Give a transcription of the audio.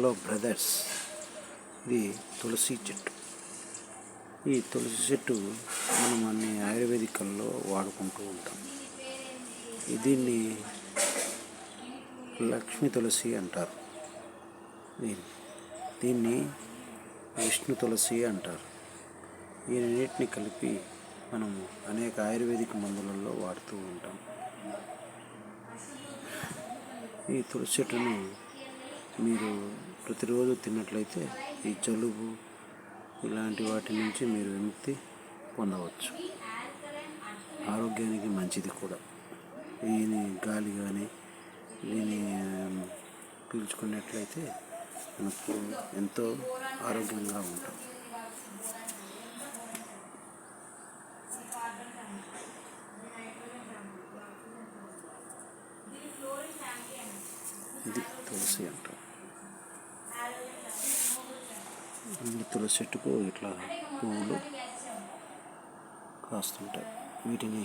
Hello brothers ఇది తులసి చెట్టు. ఈ తులసి చెట్టు మనం అన్ని ఆయుర్వేదికల్లో వాడుకుంటూ ఉంటాం. దీన్ని లక్ష్మి తులసి అంటారు. దీన్ని దీన్ని విష్ణు తులసి అంటారు. ఈ రెండింటిని కలిపి మనం అనేక ఆయుర్వేదిక మందులలో వాడుతూ ఉంటాం. ఈ తులసి చెట్టును మీరు ప్రతిరోజు తిన్నట్లయితే ఈ జలుబు ఇలాంటి వాటి నుంచి మీరు విముక్తి పొందవచ్చు. ఆరోగ్యానికి మంచిది కూడా. దీని గాలి కానీ దీని పీల్చుకున్నట్లయితే మనకు ఎంతో ఆరోగ్యంగా ఉంటాం. ఇది తులసి అంట ఈ తులసి చెట్టుకు ఇట్లా పువ్వులు కాస్తుంటాయి. వీటిని